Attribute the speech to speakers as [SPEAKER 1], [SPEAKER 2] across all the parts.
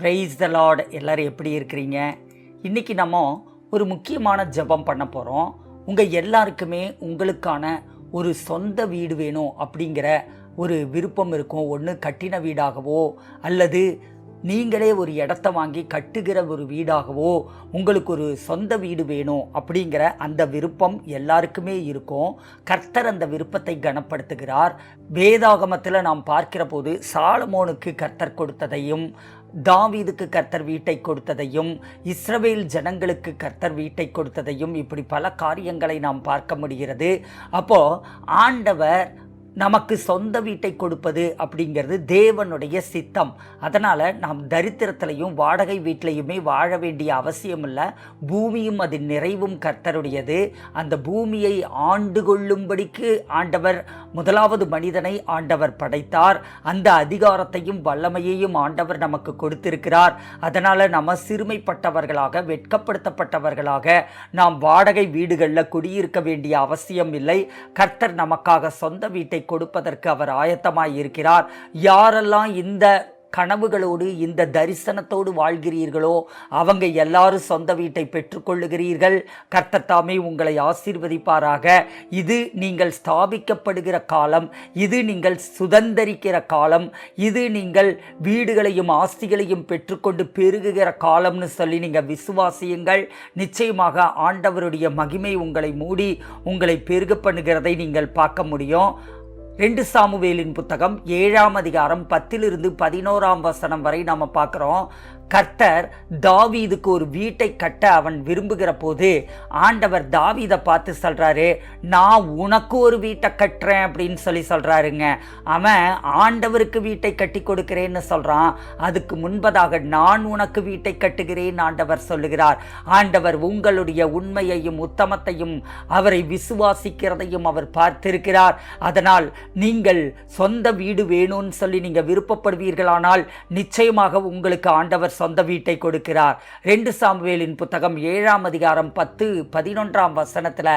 [SPEAKER 1] Praise the Lord எல்லோரும் எப்படி இருக்கிறீங்க? இன்னைக்கு நம்ம ஒரு முக்கியமான ஜெபம் பண்ண போகிறோம் உங்கள் எல்லாருக்குமே உங்களுக்கான ஒரு சொந்த வீடு வேணும் அப்படிங்கிற ஒரு விருப்பம் இருக்கும். ஒன்று கட்டின வீடாகவோ அல்லது நீங்களே ஒரு இடத்த வாங்கி கட்டுகிற ஒரு வீடாகவோ உங்களுக்கு ஒரு சொந்த வீடு வேணும் அப்படிங்கிற அந்த விருப்பம் எல்லாருக்குமே இருக்கும். கர்த்தர் அந்த விருப்பத்தை கனப்படுத்துகிறார். வேதாகமத்தில் நாம் பார்க்கிற போது சாலமோனுக்கு கர்த்தர் கொடுத்ததையும் தாவீதுக்கு கர்த்தர் வீட்டை கொடுத்ததையும் இஸ்ரவேல் ஜனங்களுக்கு கர்த்தர் வீட்டை கொடுத்ததையும் இப்படி பல காரியங்களை நாம் பார்க்க முடிகிறது. அப்போ ஆண்டவர் நமக்கு சொந்த வீட்டை கொடுப்பது அப்படிங்கிறது தேவனுடைய சித்தம். அதனால் நாம் தரித்திரத்திலையும் வாடகை வீட்டிலையுமே வாழ வேண்டிய அவசியம் இல்லை பூமியும் அது நிறைவும் கர்த்தருடையது. அந்த பூமியை ஆண்டு கொள்ளும்படிக்கு ஆண்டவர் முதலாவது மனிதனை ஆண்டவர் படைத்தார். அந்த அதிகாரத்தையும் வல்லமையையும் ஆண்டவர் நமக்கு கொடுத்திருக்கிறார். அதனால் நம்ம சிறுமைப்பட்டவர்களாக வெட்கப்படுத்தப்பட்டவர்களாக நாம் வாடகை வீடுகளில் குடியிருக்க வேண்டிய அவசியம் இல்லை. கர்த்தர் நமக்காக சொந்த வீட்டை கொடுப்பதற்கு அவர் ஆயத்தமாய் இருக்கிறார். யாரெல்லாம் இந்த கனவுகளோடு இந்த தரிசனத்தோடு வாழ்கிறீர்களோ அவங்க எல்லாரும் சொந்த வீட்டை பெற்றுக்கொள்ளுகிறீர்கள். கர்த்தத்தாமே உங்களை ஆசீர்வதிப்பாராக. இது நீங்கள் ஸ்தாபிக்கப்படுகிற காலம் இது நீங்கள் சுதந்தரிக்கிற காலம் இது நீங்கள் வீடுகளையும் ஆஸ்திகளையும் பெற்றுக்கொண்டு பெருகுகிற காலம்னு சொல்லி நீங்கள் விசுவாசியுங்கள். நிச்சயமாக ஆண்டவருடைய மகிமை உங்களை மூடி உங்களை பெருக பண்ணுகிறதை நீங்கள் பார்க்க முடியும். ரெண்டு சாமுவேலின் புத்தகம் ஏழாம் அதிகாரம் பத்திலிருந்து பதினோராம் வசனம் வரை நாம் பார்க்குறோம். கர்த்தர் தாவீதுக்கு ஒரு வீட்டை கட்ட அவன் விரும்புகிற போது ஆண்டவர் தாவீதை பார்த்து சொல்கிறாரு நான் உனக்கு ஒரு வீட்டை கட்டுறேன் அப்படின்னு சொல்லி சொல்கிறாருங்க அவன் ஆண்டவருக்கு வீட்டை கட்டி கொடுக்கிறேன்னு சொல்கிறான் அதுக்கு முன்பதாக நான் உனக்கு வீட்டை கட்டுகிறேன் ஆண்டவர் சொல்லுகிறார். ஆண்டவர் உங்களுடைய உண்மையையும் உத்தமத்தையும் அவரை விசுவாசிக்கிறதையும் அவர் பார்த்திருக்கிறார். அதனால் நீங்கள் சொந்த வீடு வேணும்னு சொல்லி நீங்கள் விருப்பப்படுவீர்களானால் நிச்சயமாக உங்களுக்கு ஆண்டவர் சொந்த வீட்டை கொடுக்கிறார். ரெண்டு சாமுவேலின் புத்தகம் ஏழாம் அதிகாரம் பத்து பதினொன்றாம் வசனத்தில்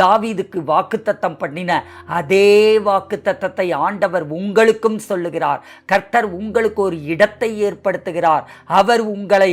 [SPEAKER 1] தாவீதுக்கு வாக்குத்தத்தம் பண்ணின அதே வாக்குத்தத்தத்தை ஆண்டவர் உங்களுக்கும் சொல்லுகிறார். கர்த்தர் உங்களுக்கு ஒரு இடத்தை ஏற்படுத்துகிறார். அவர் உங்களை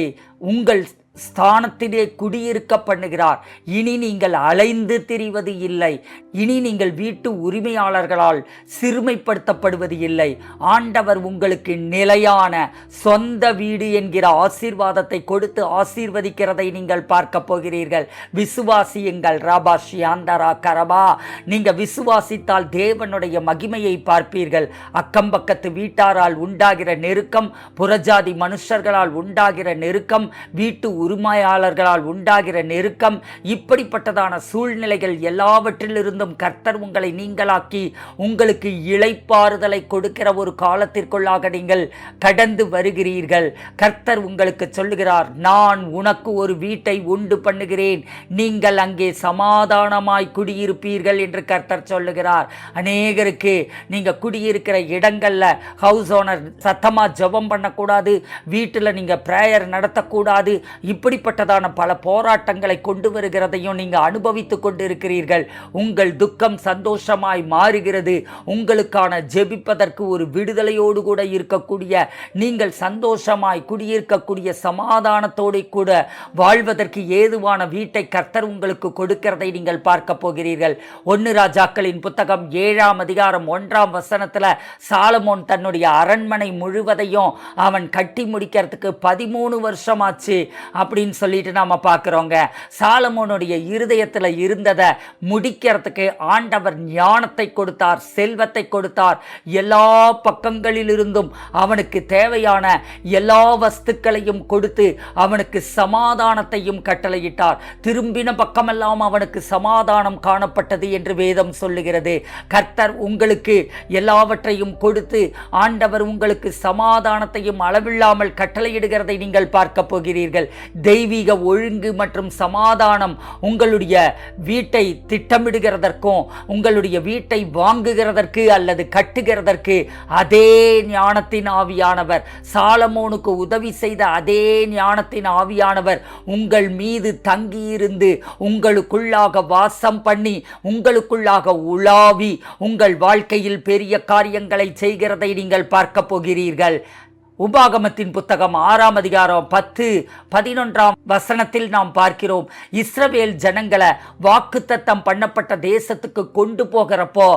[SPEAKER 1] உங்கள் ஸ்தானத்திலே குடியிருக்க பண்ணுகிறார். இனி நீங்கள் அலைந்து திரிவது இல்லை. இனி நீங்கள் வீட்டு உரிமையாளர்களால் சிறுமைப்படுத்தப்படுவது இல்லை. ஆண்டவர் உங்களுக்கு நிலையான சொந்த வீடு என்கிற ஆசீர்வாதத்தை கொடுத்து ஆசீர்வதிக்கிறதை நீங்கள் பார்க்க போகிறீர்கள். விசுவாசியுங்கள். ராபா ஷியாந்தரா கரபா. நீங்கள் விசுவாசித்தால் தேவனுடைய மகிமையை பார்ப்பீர்கள். அக்கம் பக்கத்து வீட்டாரால் உண்டாகிற நெருக்கம் புறஜாதி மனுஷர்களால் உண்டாகிற நெருக்கம் வீட்டு உரிமையாளர்களால் உண்டாகிற நெருக்கம் இப்படிப்பட்டதான சூழ்நிலைகள் எல்லாவற்றிலிருந்தும் கர்த்தர் உங்களை நீங்களாக்கி உங்களுக்கு இளைப்பாறுதலை கொடுக்கிற ஒரு காலத்திற்குள்ளாக நீங்கள் கடந்து வருகிறீர்கள். கர்த்தர் உங்களுக்கு சொல்லுகிறார் நான் உனக்கு ஒரு வீட்டை உண்டு பண்ணுகிறேன். நீங்கள் அங்கே சமாதானமாய் குடியிருப்பீர்கள் என்று கர்த்தர் சொல்லுகிறார். அநேகருக்கு நீங்க குடியிருக்கிற இடங்கள்ல ஹவுஸ் ஓனர் சத்தமா ஜெபம் பண்ணக்கூடாது. வீட்டில் நீங்க ப்ரேயர் நடத்தக்கூடாது. இப்படிப்பட்டதான பல போராட்டங்களை கொண்டு வருகிறதையும் நீங்கள் அனுபவித்து கொண்டு இருக்கிறீர்கள் உங்கள் துக்கம் சந்தோஷமாய் மாறுகிறது. உங்களுக்கான ஜெபிப்பதற்கு ஒரு விடுதலையோடு கூட இருக்கக்கூடிய நீங்கள் சந்தோஷமாய் குடியிருக்கக்கூடிய சமாதானத்தோடு கூட வாழ்வதற்கு ஏதுவான வீட்டை கர்த்தர் உங்களுக்கு கொடுக்கிறதை நீங்கள் பார்க்க போகிறீர்கள். ஒன்று ராஜாக்களின் புத்தகம் ஏழாம் அதிகாரம் ஒன்றாம் வசனத்தில் சாலமோன் தன்னுடைய அரண்மனை முழுவதையும் அவன் கட்டி முடிக்கிறதுக்கு பதிமூணு வருஷமாச்சு. அப்படின்னு சொல்லிட்டு நாம் பார்க்குறோங்க. சாலமோனுடைய இருதயத்தில் இருந்ததை முடிக்கிறதுக்கு ஆண்டவர் ஞானத்தை கொடுத்தார் செல்வத்தை கொடுத்தார். எல்லா பக்கங்களிலிருந்தும் அவனுக்கு தேவையான எல்லா வஸ்துக்களையும் கொடுத்து அவனுக்கு சமாதானத்தையும் கட்டளையிட்டார். திரும்பின பக்கமெல்லாம் அவனுக்கு சமாதானம் காணப்பட்டது என்று வேதம் சொல்லுகிறது. கர்த்தர் உங்களுக்கு எல்லாவற்றையும் கொடுத்து ஆண்டவர் உங்களுக்கு சமாதானத்தையும் அளவில்லாமல் கட்டளையிடுகிறதை நீங்கள் பார்க்க போகிறீர்கள். தெய்வீக ஒழுங்கு மற்றும் சமாதானம் உங்களுடைய வீட்டை திட்டமிடுகிறதற்கும் உங்களுடைய வீட்டை வாங்குகிறதற்கு அல்லது கட்டுகிறதற்கு அதே ஞானத்தின் ஆவியானவர் சாலமோனுக்கு உதவி செய்த அதே ஞானத்தின் ஆவியானவர் உங்கள் மீது தங்கியிருந்து உங்களுக்குள்ளாக வாசம் பண்ணி உங்களுக்குள்ளாக உலாவி உங்கள் வாழ்க்கையில் பெரிய காரியங்களை செய்கிறதை நீங்கள் பார்க்க போகிறீர்கள். உபாகமத்தின் புத்தகம் ஆறாம் அதிகாரம் பத்து பதினொன்றாம் வசனத்தில் நாம் பார்க்கிறோம் இஸ்ரவேல் ஜனங்களை வாக்குத்தத்தம் பண்ணப்பட்ட தேசத்துக்கு கொண்டு போகிறப்போ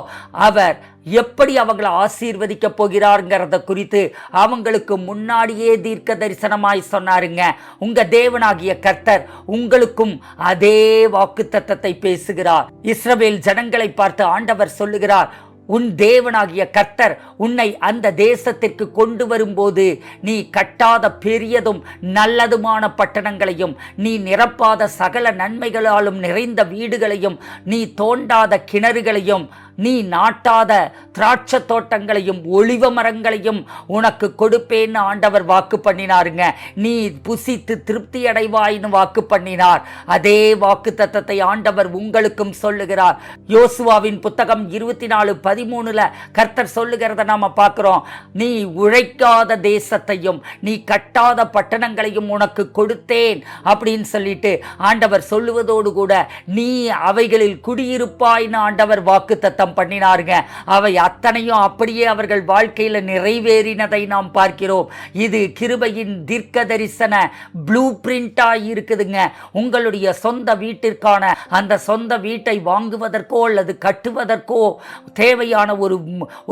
[SPEAKER 1] அவர் எப்படி அவங்களை ஆசீர்வதிக்க போகிறாருங்கிறத குறித்து அவங்களுக்கு முன்னாடியே தீர்க்க தரிசனமாய் சொன்னாருங்க. உங்க தேவனாகிய கர்த்தர் உங்களுக்கும் அதே வாக்குத்தத்தத்தை பேசுகிறார். இஸ்ரவேல் ஜனங்களை பார்த்து ஆண்டவர் சொல்லுகிறார் உன் தேவனாகிய கர்த்தர் உன்னை அந்த தேசத்திற்கு கொண்டு வரும்போது நீ கட்டாத பெரியதும் நல்லதுமான பட்டணங்களையும் நீ நிரப்பாத சகல நன்மைகளாலும் நிறைந்த வீடுகளையும் நீ தோண்டாத கிணறுகளையும் நீ நாட்டாத திராட்சை தோட்டங்களையும் ஒளிவ மரங்களையும் உனக்கு கொடுப்பேன்னு ஆண்டவர் வாக்கு பண்ணினாருங்க. நீ புசித்து திருப்தி அடைவாயின்னு வாக்கு பண்ணினார். அதே வாக்கு தத்தத்தை ஆண்டவர் உங்களுக்கும் சொல்லுகிறார். யோசுவாவின் புத்தகம் இருபத்தி நாலு பதிமூணுல கர்த்தர் சொல்லுகிறத நாம பார்க்கிறோம். நீ உழைக்காத தேசத்தையும் நீ கட்டாத பட்டணங்களையும் உனக்கு கொடுத்தேன் அப்படின்னு சொல்லிட்டு ஆண்டவர் சொல்லுவதோடு கூட நீ அவைகளில் குடியிருப்பாய்னு ஆண்டவர் வாக்கு தத்தம் பண்ணினாருங்க. அவை அத்தனையும் அப்படியே அவர்கள் வாழ்க்கையில் நிறைவேறினதை நாம் பார்க்கிறோம். இது கிருபையின் தீர்க்க தரிசன ப்ளூ பிரிண்டாக இருக்குதுங்க. உங்களுடைய சொந்த வீட்டிற்கான அந்த சொந்த வீட்டை வாங்குவதற்கோ அல்லது கட்டுவதற்கோ தேவையான ஒரு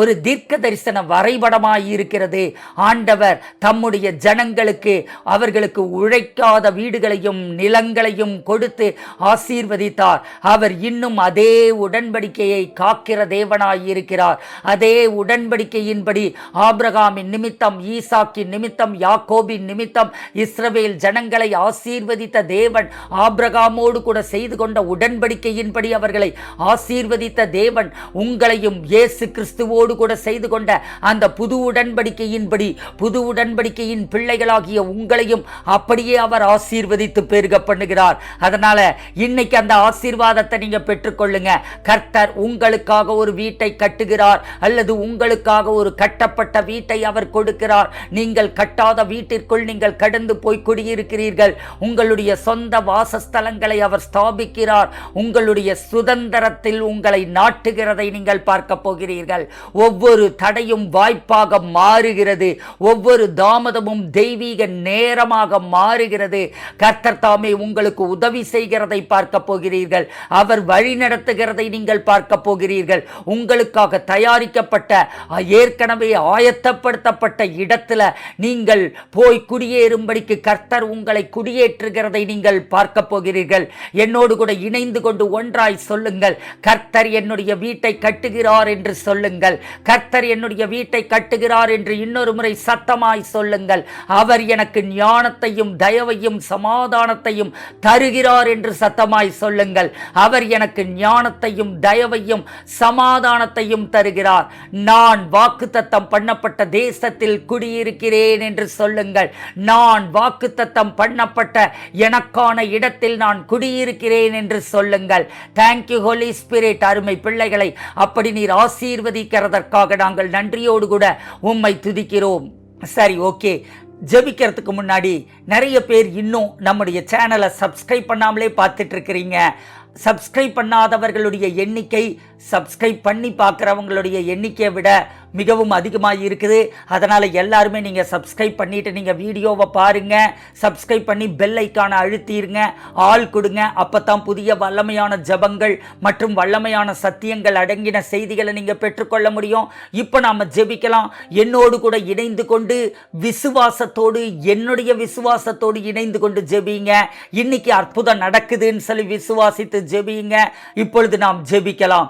[SPEAKER 1] ஒரு தீர்க்க தரிசன வரைபடமாக இருக்கிறது. ஆண்டவர் தம்முடைய ஜனங்களுக்கு அவர்களுக்கு உழைக்காத வீடுகளையும் நிலங்களையும் கொடுத்து ஆசீர்வதித்தார். அவர் இன்னும் அதே உடன்படிக்கையை காக்கிற தேவனாயிருக்கிறார். அதே உடன்படிக்கையின்படி ஆபிரகாமின் நிமித்தம் ஈசாக்கின் நிமித்தம் யாக்கோபின் நிமித்தம் இஸ்ரவேல் ஜனங்களை ஆசீர்வதித்த தேவன் ஆபிரகாமோடு கூட செய்து கொண்ட உடன்படிக்கையின்படி அவர்களை ஆசீர்வதித்த தேவன் உங்களையும் இயேசு கிறிஸ்துவோடு கூட செய்து கொண்ட அந்த புது உடன்படிக்கையின்படி புது உடன்படிக்கையின் பிள்ளைகளாகிய உங்களையும் அப்படியே அவர் ஆசீர்வதித்து பெருக பண்ணுகிறார். அதனால இன்னைக்கு அந்த ஆசீர்வாதத்தை நீங்க பெற்றுக்கொள்ளுங்க. கர்த்தர் உங்களுக்கு உங்களுக்காக ஒரு வீட்டை கட்டுகிறார் அல்லது உங்களுக்காக ஒரு கட்டப்பட்ட வீட்டை அவர் கொடுக்கிறார். நீங்கள் கட்டாத வீட்டிற்குள் நீங்கள் கடந்து போய் குடியிருக்கிறீர்கள். உங்களுடைய சொந்த வாசஸ்தலங்களை அவர் ஸ்தாபிக்கிறார். உங்களுடைய சுதந்திரத்தில் உங்களை நாட்டுகிறதை நீங்கள் பார்க்க போகிறீர்கள். ஒவ்வொரு தடையும் வாய்ப்பாக மாறுகிறது. ஒவ்வொரு தாமதமும் தெய்வீக நேரமாக மாறுகிறது. கர்த்தர் தாமே உங்களுக்கு உதவி செய்கிறதை பார்க்க போகிறீர்கள். அவர் வழி நடத்துகிறதை நீங்கள் பார்க்க போகிறீர்கள். உங்களுக்காக தயாரிக்கப்பட்ட ஏற்கனவே ஆயத்தப்படுத்தப்பட்ட இடத்துல நீங்கள் போய் குடியேறும்படிக்கு கர்த்தர் உங்களை குடியேற்றுகிறதை நீங்கள் பார்க்க போகிறீர்கள். என்னோடு கூட இணைந்து கொண்டு ஒன்றாய் சொல்லுங்கள். கர்த்தர் என்னுடைய வீட்டை கட்டுகிறார் என்று சொல்லுங்கள். கர்த்தர் என்னுடைய வீட்டை கட்டுகிறார் என்று இன்னொரு முறை சத்தமாய் சொல்லுங்கள். அவர் எனக்கு ஞானத்தையும் தயவையும் சமாதானத்தையும் தருகிறார் என்று சத்தமாய் சொல்லுங்கள். அவர் எனக்கு ஞானத்தையும் தயவையும் சமாதானத்தையும் தருகிறார். நான் வாக்குத்தத்தம் பண்ணப்பட்ட தேசத்தில் குடியிருக்கிறேன் என்று சொல்லுங்கள். நான் வாக்குத்தத்தம் பண்ணப்பட்ட எனக்கான இடத்தில் நான் குடியிருக்கிறேன் என்று சொல்லுங்கள். தேங்க்யூ ஹோலி ஸ்பிரிட் அருமை பிள்ளைகளை அப்படி நீர் ஆசீர்வதிக்கிறதற்காக நாங்கள் நன்றியோடு கூட உம்மை துதிக்கிறோம். சரி ஓகே. ஜெபிக்கிறதுக்கு முன்னாடி நிறைய பேர் இன்னும் நம்முடைய சேனலை சப்ஸ்கிரைப் பண்ணாமலே பார்த்துட்ருக்கிறீங்க சப்ஸ்கிரைப் பண்ணாதவர்களுடைய எண்ணிக்கை சப்ஸ்கிரைப் பண்ணி பார்க்குறவங்களுடைய எண்ணிக்கையை விட மிகவும் அதிகமாக இருக்குது. அதனால் எல்லாருமே நீங்கள் சப்ஸ்கிரைப் பண்ணிவிட்டு நீங்கள் வீடியோவை பாருங்கள் சப்ஸ்கிரைப் பண்ணி பெல் ஐக்கானை அழுத்திடுங்க ஆள் கொடுங்க. அப்போ தான் புதிய வல்லமையான ஜபங்கள் மற்றும் வல்லமையான சத்தியங்கள் அடங்கின செய்திகளை நீங்கள் பெற்றுக்கொள்ள முடியும். இப்போ நாம் ஜெபிக்கலாம். என்னோடு கூட இணைந்து கொண்டு விசுவாசத்தோடு என்னுடைய விசுவாசத்தோடு இணைந்து கொண்டு ஜெபிங்க. இன்னைக்கு அற்புதம் நடக்குதுன்னு சொல்லி விசுவாசித்து ஜெபிங்க. இப்பொழுது நாம் ஜெபிக்கலாம்.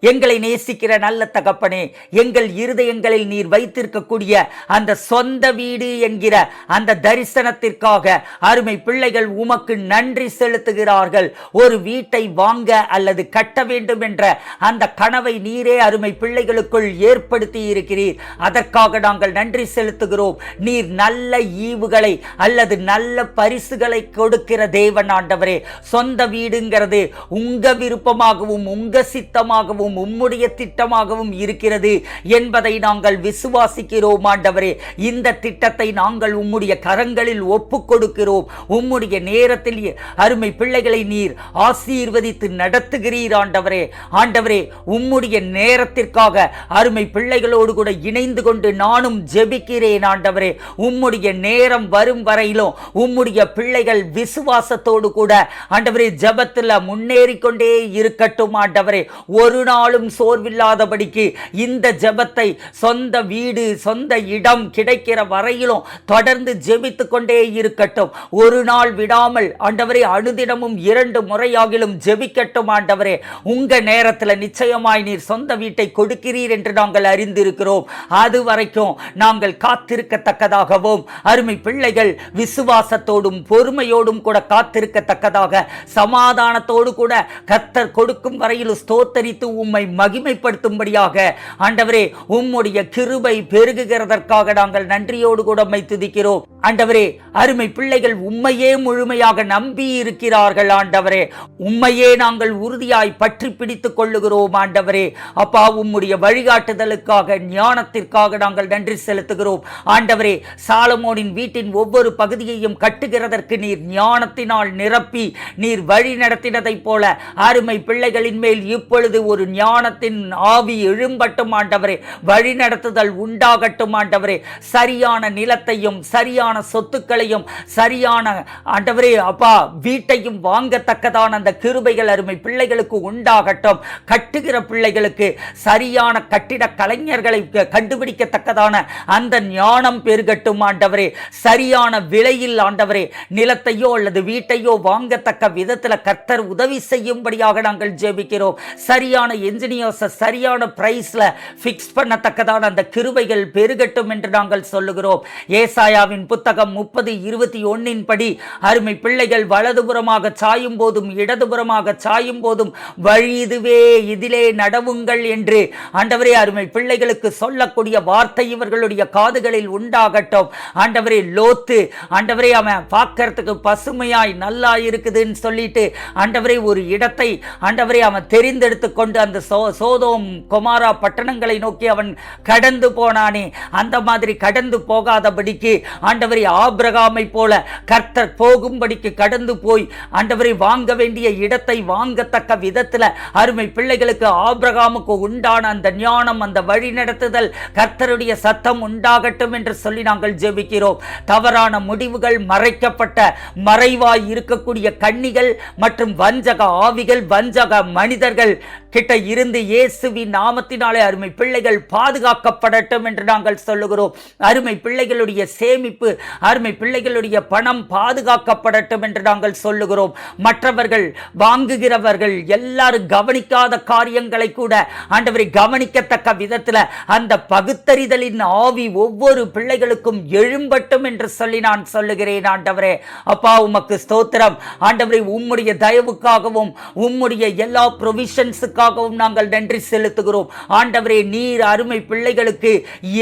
[SPEAKER 1] எங்களை நேசிக்கிற நல்ல தகப்பனே எங்கள் இருதயங்களில் நீர் வைத்திருக்கக்கூடிய அந்த சொந்த வீடு என்கிற அந்த தரிசனத்திற்காக அருமை பிள்ளைகள் உமக்கு நன்றி செலுத்துகிறார்கள். ஒரு வீட்டை வாங்க அல்லது கட்ட வேண்டும் என்ற அந்த கனவை நீரே அருமை பிள்ளைகளுக்குள் ஏற்படுத்தி இருக்கிறீர். அதற்காக நாங்கள் நன்றி செலுத்துகிறோம். நீர் நல்ல ஈவுகளை அல்லது நல்ல பரிசுகளை கொடுக்கிற தேவன் ஆண்டவரே. சொந்த வீடுங்கிறது உங்க விருப்பமாகவும் உங்க சித்தமாகவும் திட்டமாகவும் உம்முடைய திட்டமாகவும் இருக்கிறது என்பதை நாங்கள் விசுவாசிக்கிறோம் ஆண்டவரே. இந்த திட்டத்தை நாங்கள் உம்முடைய கரங்களில் ஒப்புக் கொடுக்கிறோம் உம்முடைய நேரத்தில் அருமை பிள்ளைகளை நீர் ஆசீர்வதித்து நடத்துகிறீர் ஆண்டவரே. ஆண்டவரே உம்முடைய நேரத்திற்காக அருமை பிள்ளைகளோடு கூட இணைந்து கொண்டு நானும் ஜெபிக்கிறேன் ஆண்டவரே. உம்முடைய நேரம் வரும் வரையிலும் உம்முடைய பிள்ளைகள் விசுவாசத்தோடு கூட ஆண்டவரே ஜபத்தில் முன்னேறி கொண்டே இருக்கட்டும் ஆண்டவரே. ஒரு நாள் நாளும் சோர்வில்லாதபடிக்கு இந்த ஜெபத்தை சொந்த வீடு சொந்த இடம் கிடைக்கிற வரையிலும் தொடர்ந்து ஜெபித்து கொண்டே இருக்கட்டும். ஒரு நாள் விடாமல் ஆண்டவரே அனுதினமும் இரண்டு முறையாகிலும் ஜெபிக்கட்டும் ஆண்டவரே. உங்க நேரத்தில் நிச்சயமாய் நீர் சொந்த வீட்டை கொடுக்கிறீர் என்று நாங்கள் அறிந்திருக்கிறோம். அது வரைக்கும் நாங்கள் காத்திருக்கத்தக்கதாகவும் அருமை பிள்ளைகள் விசுவாசத்தோடும் பொறுமையோடும் கூட காத்திருக்கத்தக்கதாக சமாதானத்தோடு கூட கத்தர் கொடுக்கும் வரையில் ஸ்தோத்தரித்து உம்மை மகிமைப்படுத்தும்படியாக ஆண்டவரே உம்முடைய கிருபை பெருகுகிறதற்காக நாங்கள் நன்றியோடு கூட உம்மை துதிக்கிறோம். ஆண்டவரே அருமை பிள்ளைகள் உம்மையே முழுமையாக நம்பி இருக்கிறார்கள் ஆண்டவரே. உம்மையே நாங்கள் உறுதியாய் பற்றி பிடித்துக் கொள்ளுகிறோம் ஆண்டவரே. அப்பா உம்முடைய வழிகாட்டுதலுக்காக ஞானத்திற்காக நாங்கள் நன்றி செலுத்துகிறோம். ஆண்டவரே சாலமோனின் வீட்டின் ஒவ்வொரு பகுதியையும் கட்டுகிறதற்கு நீர் ஞானத்தினால் நிரப்பி நீர் வழி நடத்தினதைப் போல அருமை பிள்ளைகளின் மேல் இப்பொழுது ஒரு ஞானத்தின் ஆவி எழும்பட்டும் ஆண்டவரே வழி நடத்துதல் உண்டாகட்டும் ஆண்டவரே. சரியான நிலத்தையும் சரியான சொத்துக்களையும் சரியான ஆண்டவரே அப்பா வீட்டையும் வாங்கத்தக்கதான அந்த கிருபைகள் அருமை பிள்ளைகளுக்கு உண்டாகட்டும். கட்டுகிற பிள்ளைகளுக்கு சரியான கட்டிட கலைஞர்களை க- கண்டுபிடிக்கத்தக்கதான அந்த ஞானம் பெருகட்டும் ஆண்டவரே. சரியான விலையில் ஆண்டவரே நிலத்தையோ அல்லது வீட்டையோ வாங்கத்தக்க விதத்தில் கர்த்தர் உதவி செய்யும்படியாக நாங்கள் ஜெபிக்கிறோம். சரியான இன்ஜினியர்ஸை சரியான பிரைஸ்ல ஃபிக்ஸ் பண்ணத்தக்கதான அந்த கிருபைகள் பெருகட்டும் என்று நாங்கள் சொல்லுகிறோம். ஏசாயாவின் புத்தகம் முப்பது இருபத்தி ஒன்னின் படி அருமை பிள்ளைகள் வலதுபுறமாக சாயும் போதும் இடதுபுறமாக சாயும் போதும் வழி இதுவே இதிலே நடவுங்கள் என்று ஆண்டவரே அருமை பிள்ளைகளுக்கு சொல்லக்கூடிய வார்த்தை இவர்களுடைய காதுகளில் உண்டாகட்டும். ஆண்டவரே லோத்து ஆண்டவரே அவன் பார்க்கறதுக்கு பசுமையாய் நல்லா இருக்குதுன்னு சொல்லிட்டு ஆண்டவரே ஒரு இடத்தை ஆண்டவரே அவன் தெரிந்தெடுத்து கொண்டு அந்த சோ சோதோம் குமாரா பட்டணங்களை நோக்கி அவன் கடந்து போனானே. அந்த மாதிரி கடந்து போகாதபடிக்கு ஆண்டவரை ஆபிரகாமை போல கர்த்தர் போகும்படிக்கு கடந்து போய் ஆண்டவரை வாங்க வேண்டிய இடத்தை வாங்கத்தக்க விதத்தில் அருமை பிள்ளைகளுக்கு ஆபிரகாமுக்கு உண்டான அந்த ஞானம் அந்த வழி நடத்துதல் கர்த்தருடைய சத்தம் உண்டாகட்டும் என்று சொல்லி நாங்கள் ஜெபிக்கிறோம். தவறான முடிவுகள் மறைக்கப்பட்ட மறைவாய் இருக்கக்கூடிய கன்னிகள் மற்றும் வஞ்சக ஆவிகள் வஞ்சக மனிதர்கள் கிட்ட இருந்து இயேசுவின் நாமத்தினாலே அருமை பிள்ளைகள் பாதுகாக்கப்படட்டும் என்று நாங்கள் சொல்லுகிறோம். அருமை பிள்ளைகளுடைய சேமிப்பு அருமை பிள்ளைகளுடைய பணம் பாதுகாக்கப்படட்டும் என்று நாங்கள் சொல்லுகிறோம். மற்றவர்கள் வாங்குகிறவர்கள் எல்லாரும் கவனிக்காத காரியங்களை கூட ஆண்டவரை கவனிக்கத்தக்க விதத்தில் அந்த பகுத்தறிதலின் ஆவி ஒவ்வொரு பிள்ளைகளுக்கும் எழும்பட்டும் என்று சொல்லி நான் சொல்லுகிறேன் ஆண்டவரே. அப்பா உமக்கு ஸ்தோத்திரம். ஆண்டவரை உம்முடைய தயவுக்காகவும் உம்முடைய எல்லா ப்ரொவிஷன்ஸுக்காகவும் நாங்கள் நன்றி செலுத்துகிறோம். ஆண்டவரே நீர் அருமை பிள்ளைகளுக்கு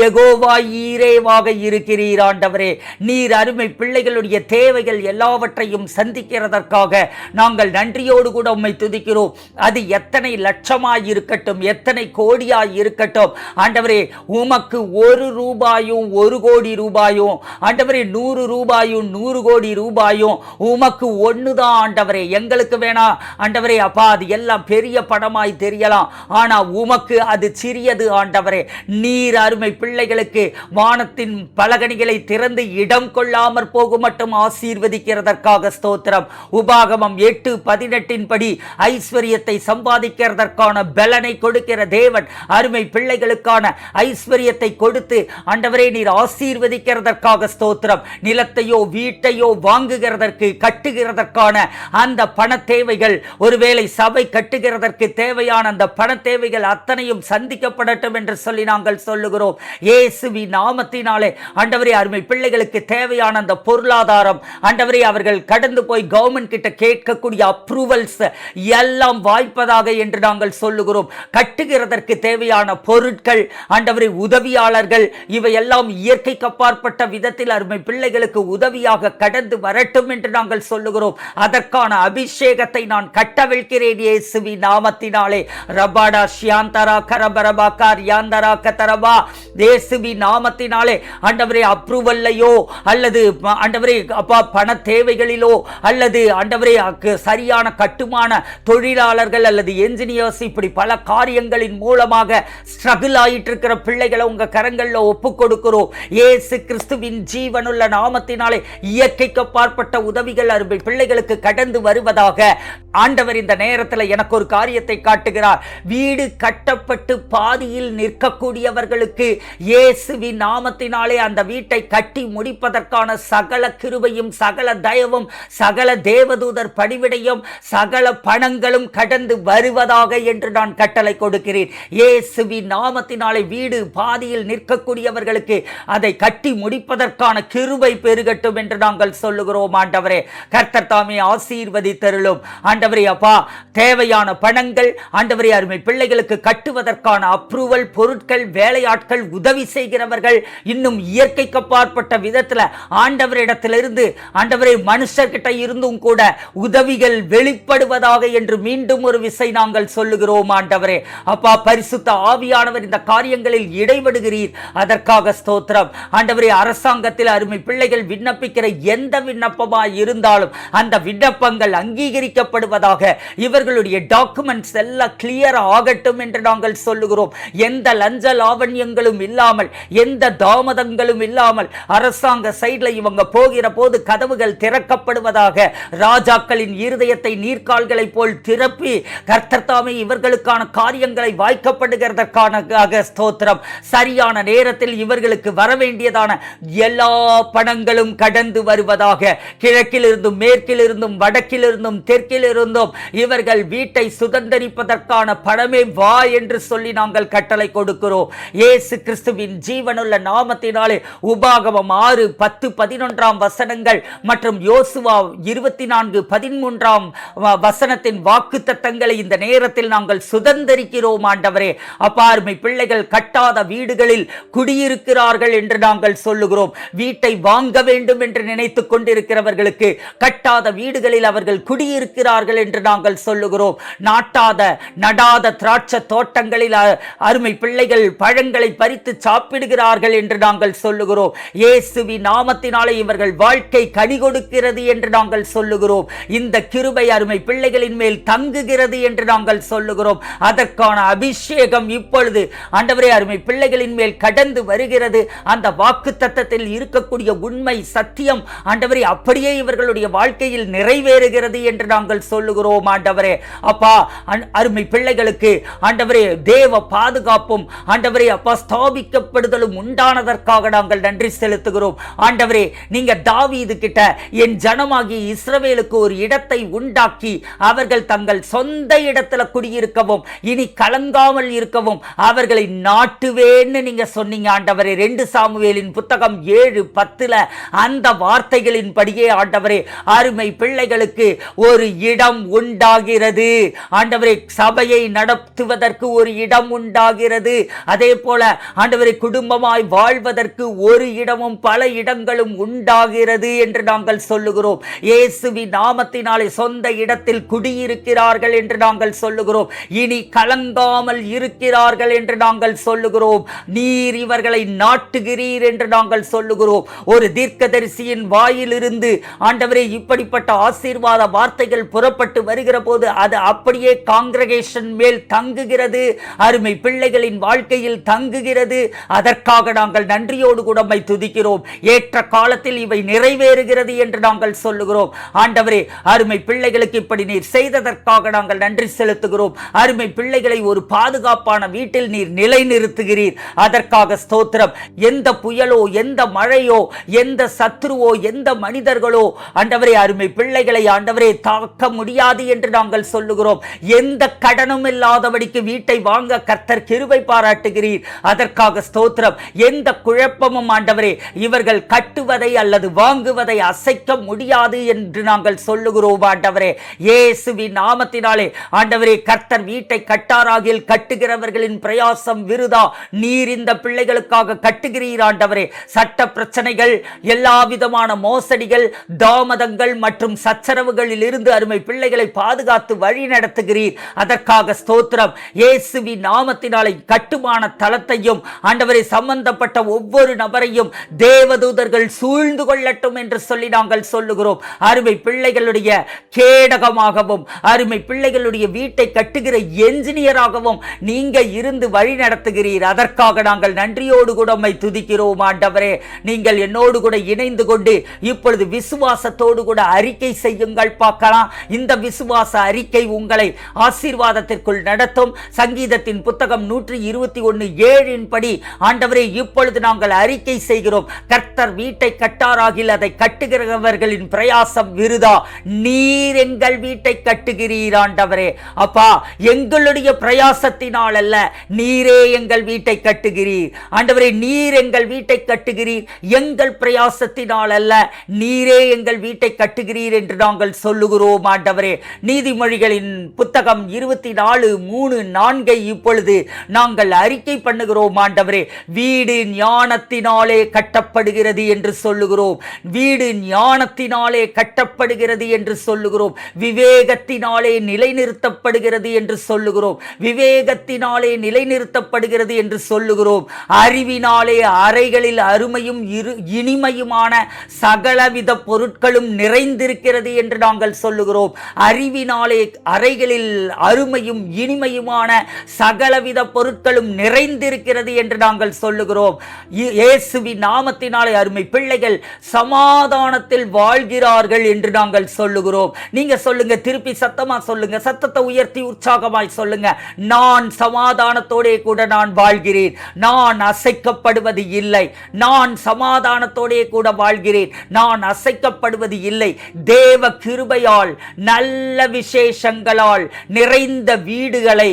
[SPEAKER 1] எகோவா ஈரேவாக இருக்கிறீர் ஆண்டவரே. நீர் அருமை பிள்ளைகளுடைய தேவைகள் எல்லாவற்றையும் சந்திக்கிறதற்காக நாங்கள் நன்றியோடு கூட உம்மை துதிக்கிறோம். அது எத்தனை லட்சமாய் இருக்கட்டும் எத்தனை கோடியாய் இருக்கட்டும் ஆண்டவரே உமக்கு ஒரு ரூபாயும் ஒரு கோடி ரூபாயும் ஆண்டவரே நூறு ரூபாயும் நூறு கோடி ரூபாயும் உமக்கு ஒன்று தான் ஆண்டவரே. எங்களுக்கு வேணா ஆண்டவரே அப்பா அது எல்லாம் பெரிய படமாய் தெரியும். தெரியலாம் ஆனா உமக்கு அது சிறியது ஆண்டவரே. நீர் அருமை பிள்ளைகளுக்கு வானத்தின் பலகணிகளை திறந்து இடம் கொள்ளாமற் போகும் மட்டும் ஆசீர்வதிக்கிறதற்காக ஸ்தோத்திரம். உபாகமம் எட்டு பதினெட்டின் படி ஐஸ்வர்யத்தை சம்பாதிக்கிறதற்கான பலனை கொடுக்கிற தேவன் அருமை பிள்ளைகளுக்கான ஐஸ்வர்யத்தை கொடுத்து ஆண்டவரே நீர் ஆசீர்வதிக்கிறதற்காக ஸ்தோத்திரம். நிலத்தையோ வீட்டையோ வாங்குகிறதற்கு கட்டுகிறதற்கான அந்த பண தேவைகள் ஒருவேளை சபை கட்டுகிறதற்கு தேவையான அந்த பண தேவைகள் அத்தனையும் சந்திக்கப்படட்டும் என்று சொல்லி நாங்கள் சொல்லுகிறோம். இயேசுவி நாமத்தினாலே ஆண்டவரே அருமை பிள்ளைகளுக்கு தேவையான அந்த பொருளாதாரம் ஆண்டவரே அவர்கள் கடந்து போய் கவர்மெண்ட் கிட்ட கேட்கக்கூடிய அப்ரூவல்ஸ் எல்லாம் வாய்ப்பதாக என்று நாங்கள் சொல்லுகிறோம். கட்டுகிறதற்கு தேவையான பொருட்கள் அண்டவரை உதவியாளர்கள் இவையெல்லாம் இயற்கைக்கு அப்பாற்பட்ட விதத்தில் அருமை பிள்ளைகளுக்கு உதவியாக கடந்து வரட்டும் என்று நாங்கள் சொல்லுகிறோம். அதற்கான அபிஷேகத்தை நான் கட்டவிழ்கிறேன் இயேசுவி நாமத்தினாலே. ரபாடா ஷியாந்தரா கரபரபா கார் கத்தரபா தேசுவி நாமத்தினாலே ஆண்டவரே அப்ரூவல்லையோ அல்லது ப- ஆண்டவரே அப்பா பண தேவைகளிலோ அல்லது ஆண்டவரே சரியான கட்டுமான தொழிலாளர்கள் அல்லது என்ஜினியர்ஸ் இப்படி பல காரியங்களின் மூலமாக ஸ்ட்ரகிள் ஆயிட்டு இருக்கிற பிள்ளைகளை உங்கள் கரங்களில் ஒப்பு கொடுக்கிறோம். ஏசு கிறிஸ்துவின் ஜீவனுள்ள நாமத்தினாலே இயற்கைக்கு அப்பாற்பட்ட உதவிகள் அருமை பிள்ளைகளுக்கு கடந்து வருவதாக ஆண்டவர் இந்த நேரத்தில் எனக்கு ஒரு காரியத்தை காட்டுகிறார். வீடு கட்டப்பட்டு பாதியில் நிற்கக்கூடியவர்களுக்கு இயேசுவின் நாமத்தினாலே அந்த வீட்டை கட்டி முடிப்பதற்கான சகல கிருபையும் சகல தயவும் சகல தேவதூதர் படிவிடையும் சகல பணங்களும் கடந்து வருவதாக என்று நான் கட்டளை கொடுக்கிறேன். இயேசுவின் நாமத்தினாலே வீடு பாதியில் நிற்கக்கூடியவர்களுக்கு அதை கட்டி முடிப்பதற்கான கிருபை பெருகட்டும் என்று நாங்கள் சொல்லுகிறோம். ஆண்டவரே கர்த்தர் தாமே ஆசீர்வதித்தருளும். ஆண்டவரே அப்பா தேவையான பணங்கள் ஆண்டவர் அருமை. பிள்ளைகளுக்கு கட்டுவதற்கான அப்ரூவல் பொருட்கள் வேலையாட்கள் உதவி செய்கிறவர்கள் இன்னும் இயற்கைக்கு அப்பாற்பட்ட விதத்தில் ஆண்டவரிடத்திலிருந்து ஆண்டவரே மனுஷர்கிட்ட இருந்தும் கூட உதவிகள் வெளிப்படுவதாக என்று மீண்டும் ஒரு விசை நாங்கள் சொல்லுகிறோம் ஆண்டவரே. அப்பா பரிசுத்த ஆவியானவர் இந்த காரியங்களில் இடைபடுகிறீர். அதற்காக ஸ்தோத்திரம். ஆண்டவரே அரசாங்கத்தில் அருமை பிள்ளைகள் விண்ணப்பிக்கிற எந்த விண்ணப்பமாய் இருந்தாலும் அந்த விண்ணப்பங்கள் அங்கீகரிக்கப்படுவதாக இவர்களுடைய டாக்குமெண்ட்ஸ் எல்லாம் கிளியர் ஆகட்டும் என்று நாங்கள் சொல்லுகிறோம். எந்த லஞ்ச லாவண்யங்களும் இல்லாமல் எந்த தாமதங்களும் இல்லாமல் அரசாங்க சைடில் இவங்க போகிற போது கதவுகள் திறக்கப்படுவதாக ராஜாக்களின் இருதயத்தை நீர்கால்களைப் போல் திறப்பி கர்த்தர்தாமே இவர்களுக்கான காரியங்களை வாய்க்கப்படுகிறதற்கான ஸ்தோத்திரம். சரியான நேரத்தில் இவர்களுக்கு வர வேண்டியதான எல்லா பணங்களும் கடந்து வருவதாக கிழக்கிலிருந்தும் மேற்கிலிருந்தும் வடக்கிலிருந்தும் தெற்கிலிருந்தும் இவர்கள் வீட்டை சுதந்தரிப்பதற்கான பணமே வா என்று சொல்லி நாங்கள் கட்டளை கொடுக்கிறோம். ஏசு கிறிஸ்துவின் ஜீவனுள்ள நாமத்தினாலே உபாகமம் ஆறு பத்து பதினொன்றாம் வசனங்கள் மற்றும் யோசுவா இருபத்தி நான்கு பதிமூன்றாம் வசனத்தின் வாக்கு தத்தங்களை இந்த நேரத்தில் நாங்கள் சுதந்தரிக்கிறோம் ஆண்டவரே. அப்பாருமை பிள்ளைகள் கட்டாத வீடுகளில் குடியிருக்கிறார்கள் என்று நாங்கள் சொல்லுகிறோம். வீட்டை வாங்க வேண்டும் என்று நினைத்துக் கொண்டிருக்கிறவர்களுக்கு கட்டாத வீடுகளில் அவர்கள் குடியிருக்கிறார்கள் என்று நாங்கள் சொல்லுகிறோம். நாட்டாத நடாத திராட்சை தோட்டங்களில் அருமை பிள்ளைகள் பழங்களை பறித்து சாப்பிடுகிறார்கள் என்று நாங்கள் சொல்லுகிறோம். இயேசுவி நாமத்தினாலே இவர்கள் வாழ்க்கை கனி கொடுக்கிறது என்று நாங்கள் சொல்லுகிறோம். இந்த கிருபை அருமை பிள்ளைகளின் மேல் தங்குகிறது என்று நாங்கள் சொல்லுகிறோம். அதற்கான அபிஷேகம் இப்பொழுது ஆண்டவரே அருமை பிள்ளைகளின் மேல் கடந்து வருகிறது. அந்த வாக்கு தத்தத்தில் இருக்கக்கூடிய உண்மை சத்தியம் ஆண்டவரே அப்படியே இவர்களுடைய வாழ்க்கையில் நிறைவேறுகிறது என்று நாங்கள் சொல்லுகிறோம் ஆண்டவரே. அப்பா அருமை பிள்ளைகளுக்கு ஆண்டவரே தேவ பாதுகாப்பும் ஆண்டவரே அப்பா ஸ்தாபிக்கப்படுதலும் உண்டானதற்காக நாங்கள் நன்றி செலுத்துகிறோம். ஆண்டவரே நீங்க தாவீது கிட்ட என் ஜனமாகி இஸ்ரவேலுக்கு ஒரு இடத்தை உண்டாக்கி அவர்கள் தங்கள் சொந்த இடத்துல குடியிருக்கவும் இனி கலங்காமல் இருக்கவும் அவர்களை நாட்டுவேன்னு நீங்க சொன்னீங்க ஆண்டவரே. ரெண்டு சாமுவேலின் புத்தகம் ஏழு பத்துல அந்த வார்த்தைகளின் படியே ஆண்டவரே அருமை பிள்ளைகளுக்கு ஒரு இடம் உண்டாகிறது. ஆண்டவரே சபையை நடத்துவதற்கு ஒரு இடம் உண்டாகிறது. அதே போல ஆண்டவரை குடும்பமாய் வாழ்வதற்கு ஒரு இடமும் பல இடங்களும் உண்டாகிறது என்று நாங்கள் சொல்லுகிறோம். இயேசுவி நாமத்தினாலே சொந்த இடத்தில் குடியிருக்கிறார்கள் என்று நாங்கள் சொல்லுகிறோம். இனி கலங்காமல் இருக்கிறார்கள் என்று நாங்கள் சொல்லுகிறோம். நீர் இவர்களை நாட்டுகிறீர் என்று நாங்கள் சொல்லுகிறோம். ஒரு தீர்க்கதரிசியின் வாயிலிருந்து ஆண்டவரே இப்படிப்பட்ட ஆசீர்வாத வார்த்தைகள் புறப்பட்டு வருகிற போது அது அப்படியே காங்கிரகேஷன் மேல் தங்குகிறது. அருமை பிள்ளைகளின் வாழ்க்கையில் தங்குகிறது. அதற்காக நாங்கள் நன்றியோடு கூட உம்மை துதிக்கிறோம். ஏற்ற காலத்தில் இவை நிறைவேறுகிறது என்று நாங்கள் சொல்லுகிறோம். ஆண்டவரே அருமை பிள்ளைகளுக்கு இப்படி நீர் செய்ததற்காக நாங்கள் நன்றி செலுத்துகிறோம். அருமை பிள்ளைகளை ஒரு பாதுகாப்பான வீட்டில் நீர் நிலைநிறுத்துகிறீர். அதற்காக ஸ்தோத்திரம். எந்த புயலோ எந்த மழையோ எந்த சத்ருவோ எந்த மனிதர்களோ ஆண்டவரே அருமை பிள்ளைகளை ஆண்டவரே தாக்க முடியாது என்று நாங்கள் சொல்லுகிறோம். எந்த கடனும் இல்லாதபடிக்கு வீட்டை வாங்க கர்த்தர் கிருவை பாராட்டுகிறீர். அதற்காக ஸ்தோத்திரம். எந்த குழப்பமும் ஆண்டவரே இவர்கள் கட்டுவதை அல்லது வாங்குவதை அசைக்க முடியாது என்று நாங்கள் சொல்லுகிறோம் ஆண்டவரே. இயேசுவின் நாமத்தினாலே ஆண்டவரே கர்த்தர் வீட்டை கட்டாராகில் கட்டுகிறவர்களின் பிரயாசம் விருதா? நீர் இந்த பிள்ளைகளுக்காக கட்டுகிறீர் ஆண்டவரே. சட்ட பிரச்சனைகள் எல்லா விதமான மோசடிகள் தாமதங்கள் மற்றும் சச்சரவுகளில் இருந்து அருமை பிள்ளைகளை பாதுகாத்து வழி நடத்துகிறீர். அதற்கு அதற்காக ஸ்தோத்திரம். இயேசுவி நாமத்தினாலே கட்டுமான தளத்தையும் ஆண்டவரை சம்பந்தப்பட்ட ஒவ்வொரு நபரையும் தேவதூதர்கள் சூழ்ந்து கொள்ளட்டும் என்று சொல்லி நாங்கள் சொல்லுகிறோம். அருமை பிள்ளைகளுடைய கேடகமாகவும் அருமை பிள்ளைகளுடைய வீட்டை கட்டுகிற என்ஜினியராகவும் நீங்க இருந்து வழி நடத்துகிறீர். அதற்காக நாங்கள் நன்றியோடு கூட உம்மை துதிக்கிறோம் ஆண்டவரே. நீங்கள் என்னோடு கூட இணைந்து கொண்டு இப்பொழுது விசுவாசத்தோடு கூட அறிக்கை செய்யுங்கள். பார்க்கலாம். இந்த விசுவாச அறிக்கை உங்களை ஆசீர்வாத மாதத்திற்குள் நடத்தும் சங்கீதத்தின் புத்தகம் நூற்றி இருபத்தி ஒன்று ஏழின் படி ஆண்டவரே இப்பொழுது நாங்கள் அறிக்கை செய்கிறோம். கர்த்தர் வீட்டை கட்டாராகில் அதை கட்டுகிறவர்களின் பிரயாசம் விருதா? நீர் எங்கள் வீட்டை கட்டுகிறீர் ஆண்டவரே. அப்பா எங்களுடைய பிரயாசத்தினால் அல்ல நீரே எங்கள் வீட்டை கட்டுகிறீர். ஆண்டவரே நீர் எங்கள் வீட்டை கட்டுகிறீர். எங்கள் பிரயாசத்தினால் அல்ல நீரே எங்கள் வீட்டை கட்டுகிறீர் என்று நாங்கள் சொல்லுகிறோம் ஆண்டவரே. நீதிமொழிகளின் புத்தகம் இருபத்தி இருபத்தி நாலு மூணு நான்கை இப்பொழுது நாங்கள் அறிக்கை பண்ணுகிறோம் ஆண்டவரே. வீடு ஞானத்தினாலே கட்டப்படுகிறது என்று சொல்லுகிறோம். வீடு ஞானத்தினாலே கட்டப்படுகிறது என்று சொல்லுகிறோம். விவேகத்தினாலே நிலைநிறுத்தப்படுகிறது என்று சொல்லுகிறோம். விவேகத்தினாலே நிலைநிறுத்தப்படுகிறது என்று சொல்லுகிறோம். அறிவினாலே அறைகளில் அருமையும் இரு இனிமையுமான சகலவித பொருட்களும் நிறைந்திருக்கிறது என்று நாங்கள் சொல்லுகிறோம். அறிவினாலே அறைகளில் அரு அருமையும் இனிமையுமான சகலவித பொருட்களும் நிறைந்திருக்கிறது என்று நாங்கள் சொல்லுகிறோம். இயேசுவின் நாமத்தினாலே அருமை பிள்ளைகள் சமாதானத்தில் வாழ்கிறார்கள் என்று நாங்கள் சொல்லுகிறோம். நீங்க சொல்லுங்க திருப்பி சத்தமா சொல்லுங்க சத்தத்தை உயர்த்தி உற்சாகமாய் சொல்லுங்க. நான் சமாதானத்தோடே கூட நான் வாழ்கிறேன். நான் அசைக்கப்படுவது இல்லை. நான் சமாதானத்தோடே கூட வாழ்கிறேன். நான் அசைக்கப்படுவது இல்லை. தேவ கிருபையால் நல்ல விசேஷங்களால் நிறைந்த வீடுகளை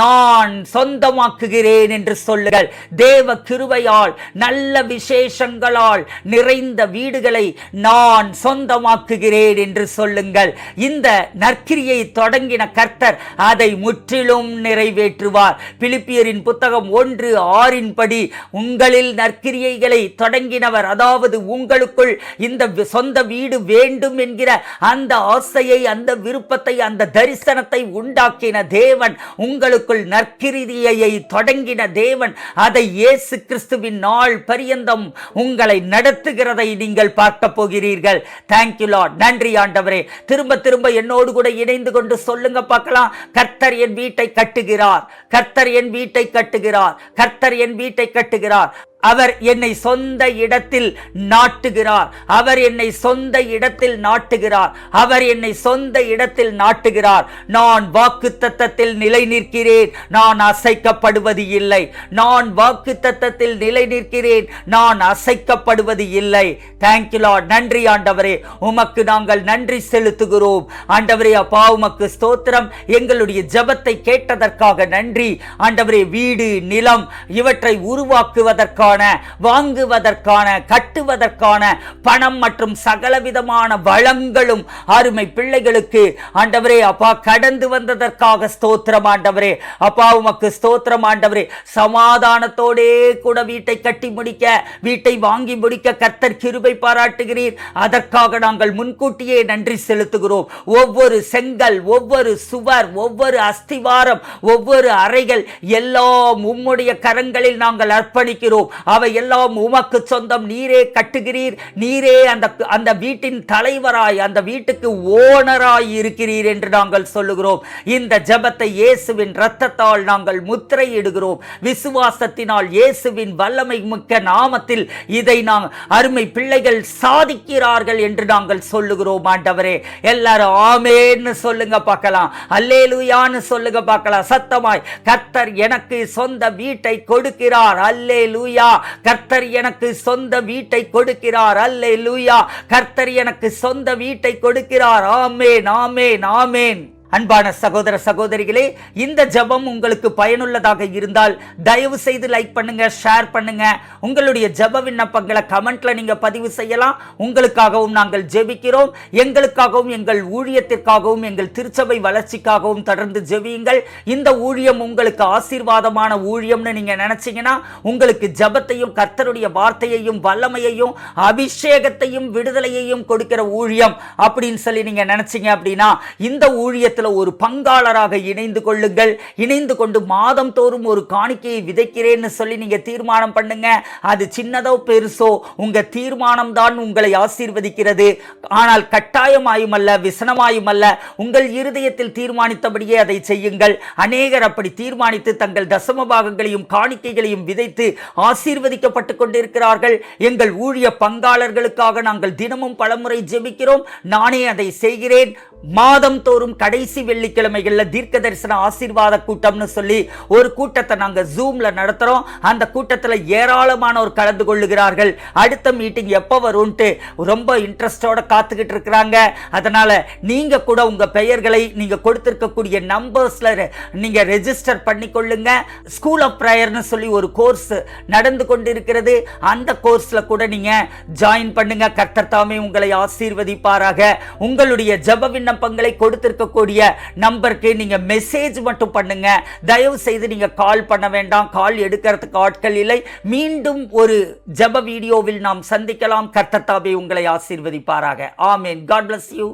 [SPEAKER 1] நான் சொந்தமாக்குகிறேன் என்று சொல்லுங்கள். தேவ கிருவையால் நல்ல விசேஷங்களால் நிறைந்த வீடுகளை நான் சொந்தமாக்குகிறேன் என்று சொல்லுங்கள். இந்த நற்கிரியை தொடங்கின கர்த்தர் அதை முற்றிலும் நிறைவேற்றுவார். பிலிப்பியரின் புத்தகம் ஒன்று ஆறின் படி உங்களில் நற்கிரியைகளை தொடங்கினவர் அதாவது உங்களுக்குள் இந்த சொந்த வீடு வேண்டும் என்கிற அந்த ஆசையை அந்த விருப்பத்தை அந்த தரிசனத்தை உண்டாக்கி உண்டாக்கின தேவன் உங்களுக்குள் நற்கிரியை தொடங்கின தேவன். அதை இயேசு கிறிஸ்துவின் நாள் பரியந்தம் உங்களை நடத்துகிறதை நீங்கள் பார்க்க போகிறீர்கள். தேங்க்யூ லார்ட் நன்றி ஆண்டவரே. திரும்ப திரும்ப என்னோடு கூட இணைந்து கொண்டு சொல்லுங்க பார்க்கலாம். கர்த்தர் என் வீட்டை கட்டுகிறார். கர்த்தர் என் வீட்டை கட்டுகிறார். கர்த்தர் என் வீட்டை கட்டுகிறார். அவர் என்னை சொந்த இடத்தில் நாட்டுகிறார். அவர் என்னை சொந்த இடத்தில் நாட்டுகிறார். அவர் என்னை சொந்த இடத்தில் நாட்டுகிறார். நான் வாக்கு தத்தத்தில் நிலை நிற்கிறேன் நான் அசைக்கப்படுவது இல்லை. நான் வாக்கு தத்தத்தில் நிலை நிற்கிறேன் நான் அசைக்கப்படுவது இல்லை. தேங்க்யூலா நன்றி ஆண்டவரே. உமக்கு நாங்கள் நன்றி செலுத்துகிறோம். ஆண்டவரே அப்பா உமக்கு ஸ்தோத்திரம். எங்களுடைய ஜெபத்தை கேட்டதற்காக நன்றி. ஆண்டவரே வீடு நிலம் இவற்றை உருவாக்குவதற்காக உருவாக்குவதற்கான வாங்குவதற்கான கட்டுவதற்கான பணம் மற்றும் சகலவிதமான வளங்களும் அருமை பிள்ளைகளுக்கு. ஆண்டவரே அப்பா கடந்து வந்ததற்காக ஸ்தோத்திரம் ஆண்டவரே. அப்பா உமக்கு ஸ்தோத்திரம் ஆண்டவரே. சமாதானத்தோடே கூட வீட்டை கட்டி முடிக்க வீட்டை வாங்கி முடிக்க கர்த்தர் கிருபை பாராட்டுகிறீர். அதற்காக நாங்கள் முன்கூட்டியே நன்றி செலுத்துகிறோம். ஒவ்வொரு செங்கல் ஒவ்வொரு சுவர் ஒவ்வொரு அஸ்திவாரம் ஒவ்வொரு அறைகள் எல்லாம் உம்முடைய கரங்களில் நாங்கள் அர்ப்பணிக்கிறோம். அவை எல்லாம் உமக்கு சொந்தம். நீரே கட்டுகிறீர். நீரே அந்த அந்த வீட்டின் தலைவராய் அந்த வீட்டுக்கு ஓனராய் இருக்கிறீர் என்று நாங்கள் சொல்லுகிறோம். இந்த ஜெபத்தை இயேசுவின் இரத்தத்தால் நாங்கள் முத்திரையிடுகிறோம். விசுவாசத்தினால் இயேசுவின் வல்லமை மிக்க நாமத்தில் இதை நாம் அருமை பிள்ளைகள் சாதிக்கிறார்கள் என்று நாங்கள் சொல்லுகிறோம் ஆண்டவரே. எல்லாரும் ஆமேன்னு சொல்லுங்க பார்க்கலாம். அல்லேலூயான்னு சொல்லுங்க பார்க்கலாம். சத்தமாய் கர்த்தர் எனக்கு சொந்த வீட்டை கொடுக்கிறார். அல்லே லூயா கர்த்தர் எனக்கு சொந்த வீட்டை கொடுக்கிறார். அல்லே லூயா கர்த்தர் எனக்கு சொந்த வீட்டை கொடுக்கிறார். ஆமேன் ஆமேன் ஆமேன். அன்பான சகோதர சகோதரிகளே இந்த ஜெபம் உங்களுக்கு பயனுள்ளதாக இருந்தால் தயவு செய்து லைக் பண்ணுங்க ஷேர் பண்ணுங்க. உங்களுடைய ஜெப விண்ணப்பங்களை கமெண்ட்ல நீங்க பதிவு செய்யலாம். உங்களுக்காகவும் நாங்கள் ஜெபிக்கிறோம். எங்களுக்காகவும் எங்கள் ஊழியத்திற்காகவும் எங்கள் திருச்சபை வளர்ச்சிக்காகவும் தொடர்ந்து ஜெபியுங்கள். இந்த ஊழியம் உங்களுக்கு ஆசீர்வாதமான ஊழியம்னு நீங்க நினைச்சீங்கன்னா உங்களுக்கு ஜெபத்தையும் கர்த்தருடைய வார்த்தையையும் வல்லமையையும் அபிஷேகத்தையும் விடுதலையையும் கொடுக்கிற ஊழியம் அப்படின்னு சொல்லி நீங்க நினைச்சீங்க அப்படின்னா இந்த ஊழியத்தை ஊழியத்தில் ஒரு பங்காளராக இணைந்து கொள்ளுங்கள். இணைந்து கொண்டு மாதம் தோறும் ஒரு காணிக்கையை விதைக்கிறேன்னு சொல்லி நீங்க தீர்மானம் பண்ணுங்க. அது சின்னதோ பெருசோ உங்க தீர்மானம் தான் உங்களை ஆசீர்வதிக்கிறது. ஆனால் கட்டாயமாயும் அல்ல விசனமாயும் அல்ல உங்கள் இருதயத்தில் தீர்மானித்தபடியே அதை செய்யுங்கள். அநேகர் அப்படி தீர்மானித்து தங்கள் தசம பாகங்களையும் காணிக்கைகளையும் விதைத்து ஆசீர்வதிக்கப்பட்டு கொண்டிருக்கிறார்கள். எங்கள் ஊழிய பங்காளர்களுக்காக நாங்கள் தினமும் பலமுறை ஜெபிக்கிறோம். நானே அதை செய்கிறேன். மாதம் தோறும் கடைசி வெள்ளிக்கிழமைகளில் தீர்க்க தரிசன ஆசீர்வாத கூட்டம்னு சொல்லி ஒரு கூட்டத்தை நாங்க ஜூம்ல நடத்துறோம். அந்த கூட்டத்தில் ஏராளமானோர் கலந்து கொள்ளுகிறார்கள். அடுத்த மீட்டிங் எப்போ வரும்ட்டு ரொம்ப இன்ட்ரெஸ்டோட காத்துக்கிட்டு இருக்கிறாங்க. அதனால நீங்க கூட உங்க பெயர்களை நீங்க கொடுத்துருக்கக்கூடிய நம்பர்ஸில் நீங்க ரெஜிஸ்டர் பண்ணி கொள்ளுங்க ஸ்கூல் ஆஃப் ப்ரேயர்னு சொல்லி ஒரு கோர்ஸ் நடந்து கொண்டிருக்கிறது. அந்த கோர்ஸ்ல கூட நீங்க ஜாயின் பண்ணுங்க. கர்த்தர் தாமே உங்களை ஆசீர்வதிப்பாராக. உங்களுடைய ஜெப விண்ணப்பங்களை கொடுத்திருக்கக்கூடிய நம்பருக்கு நீங்க மெசேஜ் மட்டும் பண்ணுங்க. தயவு செய்து நீங்க கால் பண்ண வேண்டாம். கால் எடுக்கிறதுக்கு ஆட்கள் இல்லை. மீண்டும் ஒரு ஜெப வீடியோவில் நாம் சந்திக்கலாம். கர்த்தர் உங்களை ஆசீர்வதிப்பாராக. ஆமேன். God bless you